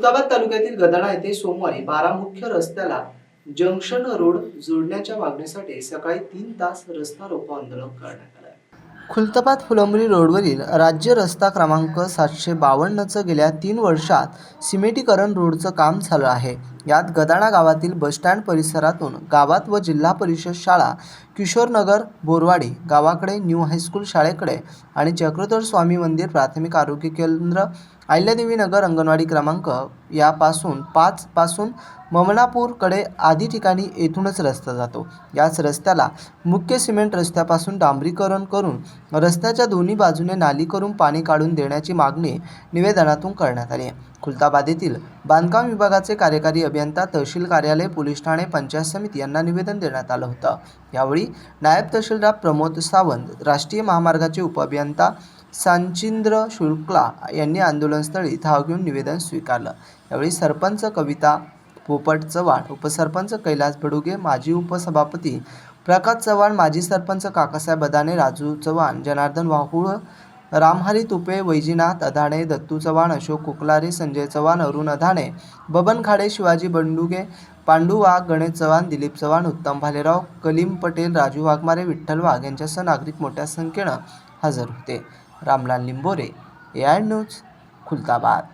खुलताबाद तालुक्यातील गदाणा येथे सोमवारी बारा मुख्य रस्त्याला जंक्शन रोड जोडण्याच्या मागणीसाठी सकाळी तीन तास रस्ता रोको आंदोलन करण्यात आलं. खुलताबाद फुलंबरी रोडवरील राज्य रस्ता क्रमांक सातशे बावन्नचं गेल्या तीन वर्षात सिमेंटीकरण रोडचं काम झालं आहे. यात गदाणा गावातील बसस्टँड परिसरातून गावात व जिल्हा परिषद शाळा किशोरनगर बोरवाडी गावाकडे न्यू हायस्कूल शाळेकडे आणि चक्रधर स्वामी मंदिर प्राथमिक आरोग्य केंद्र अहिल्यादेवी नगर अंगणवाडी क्रमांक यापासून पाच पासून ममनापूरकडे आदी ठिकाणी येथूनच रस्ता जातो. याच रस्त्याला मुख्य सिमेंट रस्त्यापासून डांबरीकरण करून रस्त्याच्या दोन्ही बाजूने नाली करून पाणी काढून देण्याची मागणी निवेदनातून करण्यात आली आहे. खुलताबाद येथील बांधकाम विभागाचे कार्यकारी अभियंता तहसील कार्यालय पोलीस ठाणे पंचायत समिती यांना निवेदन देण्यात आलं होतं. यावेळी नायब तहसीलदार प्रमोद सावंत राष्ट्रीय महामार्गाचे उपअभियंता सांचिंद्र शुक्ला यांनी आंदोलनस्थळी धाव घेऊन निवेदन स्वीकारलं. यावेळी सरपंच कविता पोपट चव्हाण उपसरपंच कैलास भडुगे माजी उपसभापती प्रकाश चव्हाण माजी सरपंच काकासाहेब अदाने राजू चव्हाण जनार्दन वाहुळ रामहरी तुपे वैजीनाथ अधाणे दत्तू चव्हाण अशोक कुकलारे संजय चव्हाण अरुण अधाणे बबन खाडे शिवाजी बंडुगे पांडू वाघ गणेश चव्हाण दिलीप चव्हाण उत्तम भालेराव कलीम पटेल राजू वाघमारे विठ्ठल वाघ यांच्यासह नागरिक मोठ्या संख्येनं हजर होते. Ramlal Limbore A I news Khultabad.